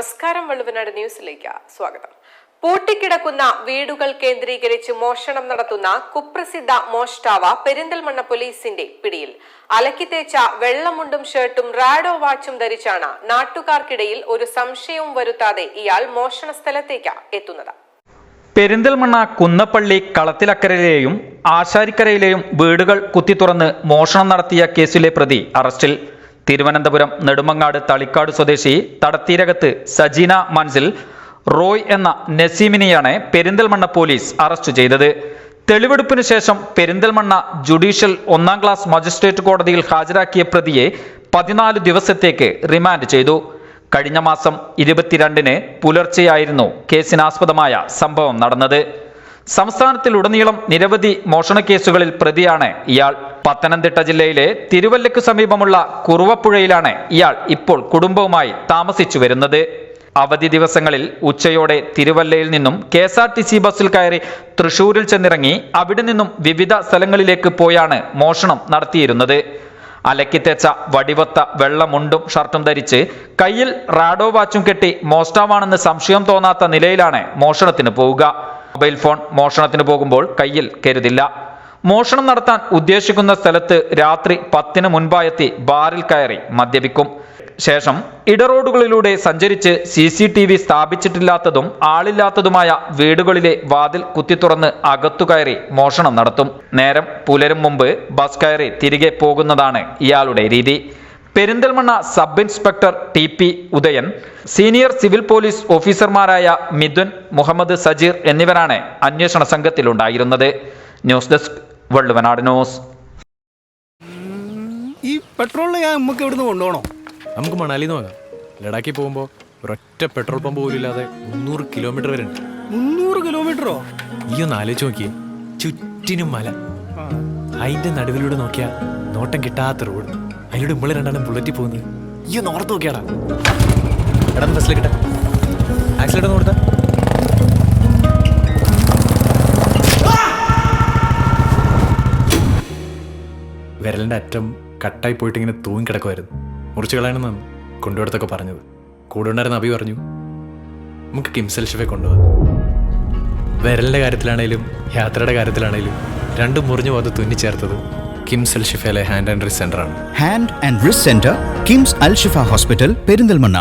നമസ്കാരം വള്ളുവനാട് ന്യൂസിലേക്ക് സ്വാഗതം. പൂട്ടിക്കിടക്കുന്ന വീടുകൾ കേന്ദ്രീകരിച്ച് മോഷണം നടത്തുന്ന കുപ്രസിദ്ധ മോഷ്ടാവ പെരിന്തൽമണ്ണ പോലീസിന്റെ പിടിയിൽ. അലക്കിത്തേച്ച വെള്ളമുണ്ടും ഷർട്ടും റാഡോ വാച്ചും ധരിച്ചാണ് നാട്ടുകാർക്കിടയിൽ ഒരു സംശയവും വരുത്താതെ ഇയാൾ മോഷണ സ്ഥലത്തേക്ക് എത്തുന്നത്. പെരിന്തൽമണ്ണ കുന്നപ്പള്ളി കളത്തിലക്കരയിലെയും ആശാരിക്കരയിലെയും വീടുകൾ കുത്തിത്തുറന്ന് മോഷണം നടത്തിയ കേസിലെ പ്രതി അറസ്റ്റിൽ തിരുവനന്തപുരം നെടുമങ്ങാട് തളിക്കാട് സ്വദേശി തടത്തീരകത്ത് സജീന മൻസിൽ റോയ് എന്ന നസീമിനെയാണ് പെരിന്തൽമണ്ണ പോലീസ് അറസ്റ്റ് ചെയ്തത്. തെളിവെടുപ്പിനു ശേഷം പെരിന്തൽമണ്ണ ജുഡീഷ്യൽ ഒന്നാം ക്ലാസ് മജിസ്ട്രേറ്റ് കോടതിയിൽ ഹാജരാക്കിയ പ്രതിയെ പതിനാല് ദിവസത്തേക്ക് റിമാൻഡ് ചെയ്തു. കഴിഞ്ഞ മാസം ഇരുപത്തിരണ്ടിന് പുലർച്ചെയായിരുന്നു കേസിനാസ്പദമായ സംഭവം നടന്നത്. സംസ്ഥാനത്തിലുടനീളം നിരവധി മോഷണ കേസുകളിൽ പ്രതിയാണ് ഇയാൾ. പത്തനംതിട്ട ജില്ലയിലെ തിരുവല്ലയ്ക്ക് സമീപമുള്ള കുറുവപ്പുഴയിലാണ് ഇയാൾ ഇപ്പോൾ കുടുംബവുമായി താമസിച്ചു വരുന്നത്. അവധി ദിവസങ്ങളിൽ ഉച്ചയോടെ തിരുവല്ലയിൽ നിന്നും K S R T C ബസ്സിൽ കയറി തൃശൂരിൽ ചെന്നിറങ്ങി അവിടെ നിന്നും വിവിധ സ്ഥലങ്ങളിലേക്ക് പോയാണ് മോഷണം നടത്തിയിരുന്നത്. അലക്കിത്തേച്ച വടിവത്ത വെള്ളമുണ്ടും ഷർട്ടും ധരിച്ച് കയ്യിൽ റാഡോ വാച്ചും കെട്ടി മോഷ്ടാവാണെന്ന് സംശയം തോന്നാത്ത നിലയിലാണ് മോഷണത്തിന് പോവുക. മൊബൈൽ ഫോൺ മോഷണത്തിന് പോകുമ്പോൾ കയ്യിൽ കരുതില്ല. മോഷണം നടത്താൻ ഉദ്ദേശിക്കുന്ന സ്ഥലത്ത് രാത്രി പത്തിന് മുൻപായെത്തി ബാറിൽ കയറി മദ്യപിക്കും. ശേഷം ഇടറോഡുകളിലൂടെ സഞ്ചരിച്ച് സി സി ടി വി സ്ഥാപിച്ചിട്ടില്ലാത്തതും ആളില്ലാത്തതുമായ വീടുകളിലെ വാതിൽ കുത്തിത്തുറന്ന് അകത്തു കയറി മോഷണം നടത്തും. നേരം പുലരും മുമ്പ് ബസ് കയറി തിരികെ പോകുന്നതാണ് ഇയാളുടെ രീതി. Perinthalmanna sub inspector T P Udayan senior civil police ഓഫീസർമാരായ മിഥുൻ മുഹമ്മദ് സജീർ എന്നിവരാണ് അന്വേഷണ സംഘത്തിലുണ്ടായിരുന്നത്. ന്യൂസ് ഡെസ്ക് വള്ളുവനാട് ന്യൂസ് ഈ പെട്രോളിന് ഞാൻ നമുക്ക് ഇവിടുന്ന് കൊണ്ടുപോകണോ? നമുക്ക് മണാലി നോക്കാം ലഡാക്കിൽ പോകുമ്പോൾ ഒരൊറ്റ പെട്രോൾ പമ്പ് പോലും ഇല്ലാതെ മുന്നൂറ് കിലോമീറ്റർ വരെ ഉണ്ട്. മുന്നൂറ് കിലോമീറ്ററോ? ഈ ഒന്ന് ആലോചിച്ച് നോക്കിയേ ചുറ്റിനും മല. അതിന്റെ നടുവിലൂടെ നോക്കിയാ നോട്ടം കിട്ടാത്ത റോഡ്. അതിലൂടെ മുമ്പ് രണ്ടാളും ബുള്ളറ്റിൽ പോകുന്നത്. ഈ ഒന്ന് ഓർത്ത് നോക്കിയാടാ. എടാ ബസ്സിൽ കിട്ടാ ആക്സിഡന്റ് കൊടുത്താ. വിരലിന്റെ അറ്റം കട്ടായി പോയിട്ട് ഇങ്ങനെ തൂങ്ങി കിടക്കുമായിരുന്നു മുറിച്ച് കളയണമെന്നാണ് കൊണ്ടുപോടത്തൊക്കെ പറഞ്ഞത്. കൂടെ ഉണ്ടായിരുന്ന അഭി പറഞ്ഞു നമുക്ക് കിംസൽ കൊണ്ടുപോകാം. വിരലിന്റെ കാര്യത്തിലാണേലും യാത്രയുടെ കാര്യത്തിലാണേലും രണ്ടും മുറിഞ്ഞു പോകാതെ തുന്നിച്ചേർത്തത് കിംസൽ ഷിഫയിലെ hand and wrist സെന്ററാണ് hand and wrist centre KIMS Al Shifa hospital Perinthalmanna